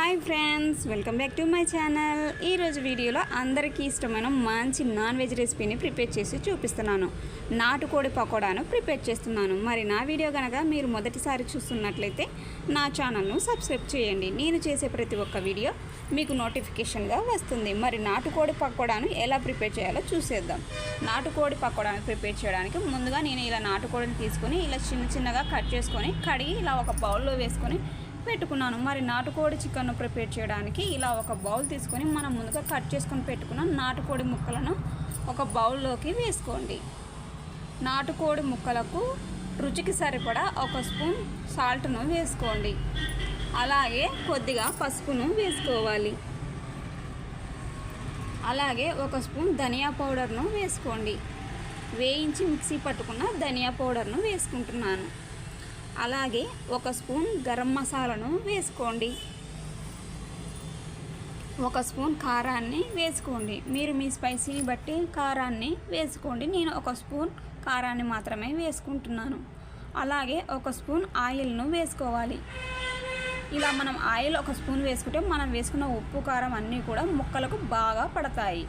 Hi friends welcome back to my channel. ఈరోజు వీడియోలో అందరికీ ఇష్టమైన మంచి నాన్ వెజ్ రెసిపీని ప్రిపేర్ చేసి చూపిస్తున్నాను. నాటుకోడి పకోడాను ప్రిపేర్ చేస్తున్నాను. మరి నా వీడియో కనుక మీరు మొదటిసారి చూస్తున్నట్లయితే నా ఛానల్ను సబ్స్క్రైబ్ చేయండి. నేను చేసే ప్రతి ఒక్క వీడియో మీకు నోటిఫికేషన్గా వస్తుంది. మరి నాటుకోడి పకోడాను ఎలా ప్రిపేర్ చేయాలో చూసేద్దాం. నాటుకోడి పకోడాను ప్రిపేర్ చేయడానికి ముందుగా నేను ఇలా నాటుకోడిని తీసుకొని ఇలా చిన్న చిన్నగా కట్ చేసుకొని కడిగి ఇలా ఒక బౌల్లో వేసుకొని పెట్టుకున్నాను. మరి నాటుకోడి చికెన్ ప్రిపేర్ చేయడానికి ఇలా ఒక బౌల్ తీసుకొని మనం ముందుగా కట్ చేసుకొని పెట్టుకున్న నాటుకోడి ముక్కలను ఒక బౌల్లోకి వేసుకోండి. నాటుకోడి ముక్కలకు రుచికి సరిపడా ఒక స్పూన్ సాల్ట్ను వేసుకోండి. అలాగే కొద్దిగా పసుపును వేసుకోవాలి. అలాగే ఒక స్పూన్ ధనియా పౌడర్ను వేసుకోండి. వేయించి మిక్సీ పట్టుకున్న ధనియా పౌడర్ను వేసుకుంటున్నాను. అలాగే ఒక స్పూన్ గరం మసాలాను వేసుకోండి. ఒక స్పూన్ కారాన్ని వేసుకోండి. మీరు మీ స్పైసీని బట్టి కారాన్ని వేసుకోండి. నేను ఒక స్పూన్ కారాన్ని మాత్రమే వేసుకుంటున్నాను. అలాగే ఒక స్పూన్ ఆయిల్ను వేసుకోవాలి. ఇలా మనం ఆయిల్ ఒక స్పూన్ వేసుకుంటే మనం వేసుకున్న ఉప్పు కారం అన్నీ కూడా ముక్కలకు బాగా పడతాయి.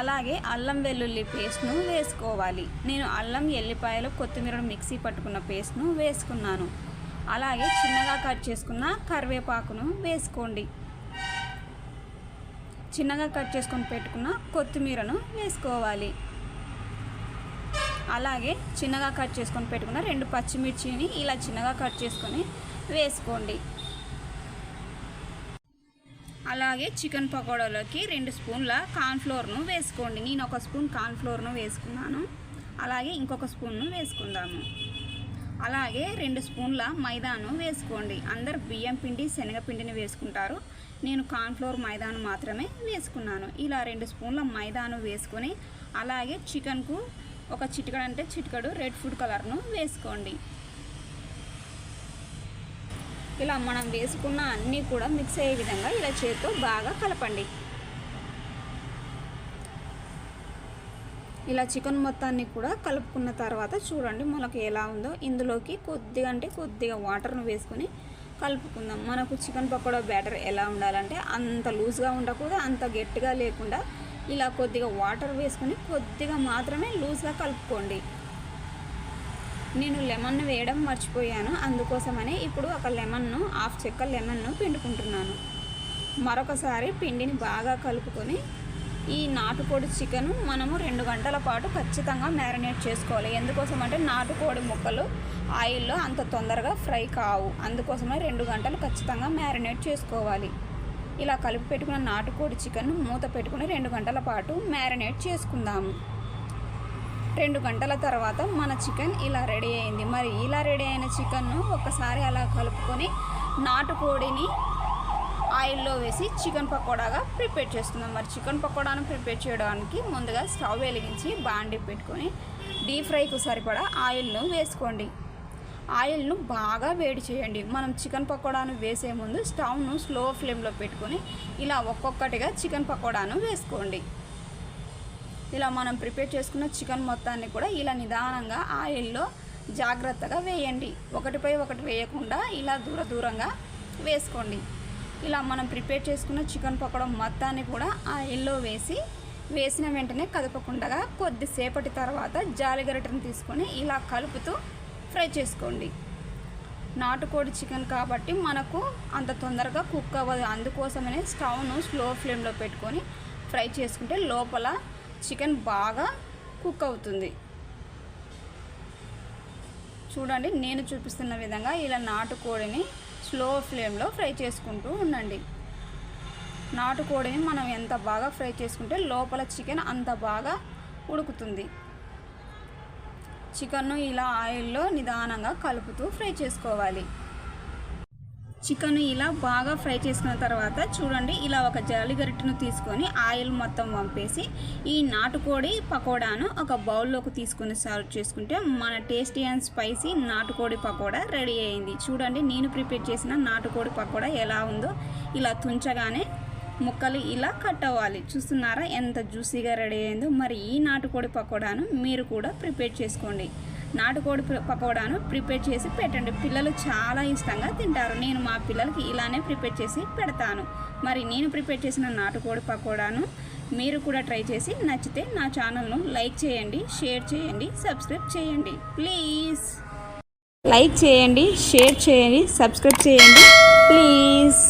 అలాగే అల్లం వెల్లుల్లి పేస్ట్ను వేసుకోవాలి. నేను అల్లం ఎల్లిపాయలు కొత్తిమీర మిక్సీ పట్టుకున్న పేస్ట్ను వేసుకున్నాను. అలాగే చిన్నగా కట్ చేసుకున్న కరివేపాకును వేసుకోండి. చిన్నగా కట్ చేసుకొని పెట్టుకున్న కొత్తిమీరను వేసుకోవాలి. అలాగే చిన్నగా కట్ చేసుకొని పెట్టుకున్న రెండు పచ్చిమిర్చిని ఇలా చిన్నగా కట్ చేసుకొని వేసుకోండి. అలాగే చికెన్ పకోడాలోకి రెండు స్పూన్ల కార్న్ఫ్లోర్ను వేసుకోండి. నేను ఒక స్పూన్ కార్న్ఫ్లోర్ను వేసుకున్నాను. అలాగే ఇంకొక స్పూన్ను వేసుకుందాము. అలాగే రెండు స్పూన్ల మైదాను వేసుకోండి. అందరు బియ్యం పిండి శనగపిండిని వేసుకుంటారు. నేను కార్న్ఫ్లోర్ మైదాను మాత్రమే వేసుకున్నాను. ఇలా రెండు స్పూన్ల మైదాను వేసుకొని అలాగే చికెన్కు ఒక చిటికడు అంటే చిటికడు రెడ్ ఫుడ్ కలర్ను వేసుకోండి. ఇలా మనం వేసుకున్న అన్నీ కూడా మిక్స్ అయ్యే విధంగా ఇలా చేతితో బాగా కలపండి. ఇలా చికెన్ మొత్తాన్ని కూడా కలుపుకున్న తర్వాత చూడండి మనకు ఎలా ఉందో. ఇందులోకి కొద్దిగా అంటే కొద్దిగా వాటర్ను వేసుకొని కలుపుకుందాం. మనకు చికెన్ పకోడా బ్యాటర్ ఎలా ఉండాలంటే అంత లూజ్గా ఉండకూడదు అంత గట్టిగా లేకుండా ఇలా కొద్దిగా వాటర్ వేసుకొని కొద్దిగా మాత్రమే లూజ్గా కలుపుకోండి. నేను లెమన్ వేయడం మర్చిపోయాను. అందుకోసమనే ఇప్పుడు ఒక లెమన్ను హాఫ్ చెక్క లెమన్ను పిండుకుంటున్నాను. మరొకసారి పిండిని బాగా కలుపుకొని ఈ నాటుకోడి చికెన్ మనము రెండు గంటల పాటు ఖచ్చితంగా మ్యారినేట్ చేసుకోవాలి. ఎందుకోసం అంటే నాటుకోడి ముక్కలు ఆయిల్లో అంత తొందరగా ఫ్రై కావు. అందుకోసమే రెండు గంటలు ఖచ్చితంగా మ్యారినేట్ చేసుకోవాలి. ఇలా కలిపి పెట్టుకున్న నాటుకోడి చికెన్ మూత పెట్టుకుని రెండు గంటల పాటు మ్యారినేట్ చేసుకుందాము. రెండు గంటల తర్వాత మన చికెన్ ఇలా రెడీ అయింది. మరి ఇలా రెడీ అయిన చికెన్ను ఒకసారి అలా కలుపుకొని నాటుకోడిని ఆయిల్లో వేసి చికెన్ పకోడాగా ప్రిపేర్ చేస్తున్నాం. మరి చికెన్ పకోడాను ప్రిపేర్ చేయడానికి ముందుగా స్టవ్ వెలిగించి బాండి పెట్టుకొని డీప్ ఫ్రైకు సరిపడా ఆయిల్ను వేసుకోండి. ఆయిల్ను బాగా వేడి చేయండి. మనం చికెన్ పకోడాను వేసే ముందు స్టవ్ను స్లో ఫ్లేమ్లో పెట్టుకొని ఇలా ఒక్కొక్కటిగా చికెన్ పకోడాను వేసుకోండి. ఇలా మనం ప్రిపేర్ చేసుకున్న చికెన్ మొత్తాన్ని కూడా ఇలా నిదానంగా ఆయిల్లో జాగ్రత్తగా వేయండి. ఒకటిపై ఒకటి వేయకుండా ఇలా దూర దూరంగా వేసుకోండి. ఇలా మనం ప్రిపేర్ చేసుకున్న చికెన్ పకోడం మొత్తాన్ని కూడా ఆయిల్లో వేసి వేసిన వెంటనే కదపకుండా కొద్దిసేపటి తర్వాత జాలిగరిటను తీసుకొని ఇలా కలుపుతూ ఫ్రై చేసుకోండి. నాటుకోడి చికెన్ కాబట్టి మనకు అంత తొందరగా కుక్ అవ్వదు. అందుకోసమనే స్టవ్ను స్లో ఫ్లేమ్లో పెట్టుకొని ఫ్రై చేసుకుంటే లోపల చికెన్ బాగా కుక్ అవుతుంది. చూడండి నేను చూపిస్తున్న విధంగా ఇలా నాటుకోడిని స్లో ఫ్లేమ్లో ఫ్రై చేసుకుంటూ ఉండండి. నాటుకోడిని మనం ఎంత బాగా ఫ్రై చేసుకుంటే లోపల చికెన్ అంత బాగా ఉడుకుతుంది. చికెన్ను ఇలా ఆయిల్లో నిదానంగా కలుపుతూ ఫ్రై చేసుకోవాలి. చికెన్ ఇలా బాగా ఫ్రై చేసుకున్న తర్వాత చూడండి ఇలా ఒక జల్లి గరిటెను తీసుకొని ఆయిల్ మొత్తం పంపేసి ఈ నాటుకోడి పకోడాను ఒక బౌల్లోకి తీసుకుని సర్వ్ చేసుకుంటే మన టేస్టీ అండ్ స్పైసీ నాటుకోడి పకోడా రెడీ అయింది. చూడండి నేను ప్రిపేర్ చేసిన నాటుకోడి పకోడా ఎలా ఉందో ఇలా తుంచగానే ముక్కలు ఇలా కట్ అవ్వాలి. చూస్తున్నారా ఎంత జ్యూసీగా రెడీ అయిందో. మరి ఈ నాటుకోడి పకోడాను మీరు కూడా ప్రిపేర్ చేసుకోండి. నాటుకోడి పకోడాను ప్రిపేర్ చేసి పెట్టండి. పిల్లలు చాలా ఇష్టంగా తింటారు. నేను మా పిల్లలకి ఇలానే ప్రిపేర్ చేసి పెడతాను. మరి నేను ప్రిపేర్ చేసిన నాటుకోడి పకోడాను మీరు కూడా ట్రై చేసి నచ్చితే నా ఛానల్ను లైక్ చేయండి షేర్ చేయండి సబ్స్క్రైబ్ చేయండి. ప్లీజ్. లైక్ చేయండి షేర్ చేయండి సబ్స్క్రైబ్ చేయండి. ప్లీజ్.